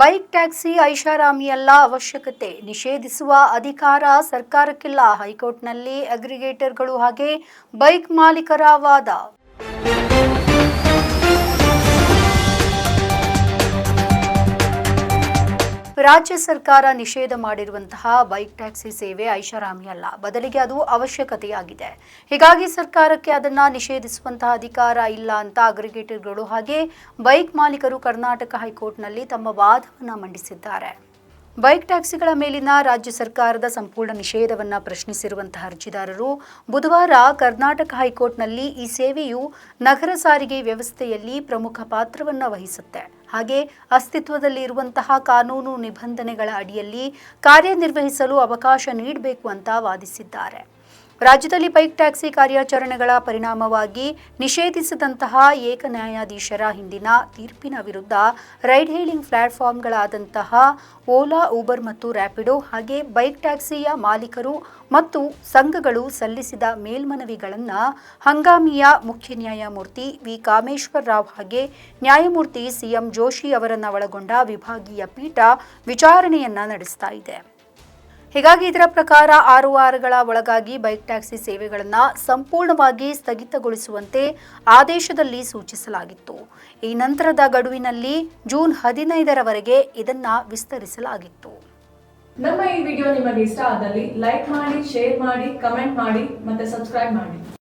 Bike taxi ಐಷಾರಾಮಿಯಲ್ಲ ಅವಶ್ಯಕತೆ. ನಿಷೇಧಿಸುವ ಅಧಿಕಾರ ಸರ್ಕಾರಕ್ಕಿಲ್ಲ. ಹೈಕೋರ್ಟ್ನಲ್ಲಿ ಅಗ್ರಿಗೇಟರ್ಗಳು ಹಾಗೆ ಬೈಕ್ ಮಾಲೀಕರ ವಾದ. ರಾಜ್ಯ ಸರ್ಕಾರ ನಿಷೇಧ ಮಾಡಿರುವಂತಹ ಬೈಕ್ ಟ್ಯಾಕ್ಸಿ ಸೇವೆ ಐಷಾರಾಮಿ ಅಲ್ಲ. ಬದಲಿಗೆ ಅದು ಅವಶ್ಯಕತೆಯಾಗಿದೆ. ಹೀಗಾಗಿ ಸರ್ಕಾರಕ್ಕೆ ಅದನ್ನ ನಿಷೇಧಿಸುವಂತಹ ಅಧಿಕಾರ ಇಲ್ಲ ಅಂತ ಅಗ್ರಿಗೇಟರ್ಗಳು ಹಾಗೆ ಬೈಕ್ ಮಾಲೀಕರು ಕರ್ನಾಟಕ ಹೈಕೋರ್ಟ್ನಲ್ಲಿ ತಮ್ಮ ವಾದವನ್ನು ಮಂಡಿಸಿದ್ದಾರೆ. ಬೈಕ್ ಟ್ಯಾಕ್ಸಿಗಳ ಮೇಲಿನ ರಾಜ್ಯ ಸರ್ಕಾರದ ಸಂಪೂರ್ಣ ನಿಷೇಧವನ್ನು ಪ್ರಶ್ನಿಸಿರುವಂತಹ ಅರ್ಜಿದಾರರು ಬುಧವಾರ ಕರ್ನಾಟಕ ಹೈಕೋರ್ಟ್ನಲ್ಲಿ ಈ ಸೇವೆಯು ನಗರ ಸಾರಿಗೆ ವ್ಯವಸ್ಥೆಯಲ್ಲಿ ಪ್ರಮುಖ ಪಾತ್ರವನ್ನು ವಹಿಸುತ್ತೆ. ಹಾಗೆ ಅಸ್ತಿತ್ವದಲ್ಲಿ ಇರುವಂತಹ ಕಾನೂನು ನಿಬಂಧನೆಗಳ ಅಡಿಯಲ್ಲಿ ಕಾರ್ಯನಿರ್ವಹಿಸಲು ಅವಕಾಶ ನೀಡಬೇಕು ಅಂತ ವಾದಿಸಿದ್ದಾರೆ. ರಾಜ್ಯದಲ್ಲಿ ಬೈಕ್ ಟ್ಯಾಕ್ಸಿ ಕಾರ್ಯಾಚರಣೆಗಳ ಪರಿಣಾಮವಾಗಿ ನಿಷೇಧಿಸಿದಂತಹ ಏಕ ನ್ಯಾಯಾಧೀಶರ ಹಿಂದಿನ ತೀರ್ಪಿನ ವಿರುದ್ಧ ರೈಡ್ ಹೇಲಿಂಗ್ ಪ್ಲಾಟ್ಫಾರ್ಮ್ಗಳಾದಂತಹ ಓಲಾ, ಊಬರ್ ಮತ್ತು ರ್ಯಾಪಿಡೋ ಹಾಗೆ ಬೈಕ್ ಟ್ಯಾಕ್ಸಿಯ ಮಾಲೀಕರು ಮತ್ತು ಸಂಘಗಳು ಸಲ್ಲಿಸಿದ ಮೇಲ್ಮನವಿಗಳನ್ನು ಹಂಗಾಮಿಯ ಮುಖ್ಯ ನ್ಯಾಯಮೂರ್ತಿ ವಿ. ಕಾಮೇಶ್ವರ್ ರಾವ್ ಹಾಗೆ ನ್ಯಾಯಮೂರ್ತಿ ಸಿಎಂ ಜೋಶಿ ಅವರನ್ನು ಒಳಗೊಂಡ ವಿಭಾಗೀಯ ಪೀಠ ವಿಚಾರಣೆಯನ್ನ ನಡೆಸ್ತಾ ಇದೆ. ಹೀಗಾಗಿ ಇದರ ಪ್ರಕಾರ ಆರು ವಾರಗಳ ಒಳಗಾಗಿ ಬೈಕ್ ಟ್ಯಾಕ್ಸಿ ಸೇವೆಗಳನ್ನು ಸಂಪೂರ್ಣವಾಗಿ ಸ್ಥಗಿತಗೊಳಿಸುವಂತೆ ಆದೇಶದಲ್ಲಿ ಸೂಚಿಸಲಾಗಿತ್ತು. ಈ ನಂತರದ ಗಡುವಿನಲ್ಲಿ ಜೂನ್ ಹದಿನೈದರವರೆಗೆ ಇದನ್ನು ವಿಸ್ತರಿಸಲಾಗಿತ್ತು. ನಮ್ಮ ಈ ವಿಡಿಯೋ ನಿಮಗೆ ಇಷ್ಟ ಆದಲ್ಲಿ ಲೈಕ್ ಮಾಡಿ, ಶೇರ್ ಮಾಡಿ, ಕಮೆಂಟ್ ಮಾಡಿ ಮತ್ತೆ ಸಬ್ಸ್ಕ್ರೈಬ್ ಮಾಡಿ.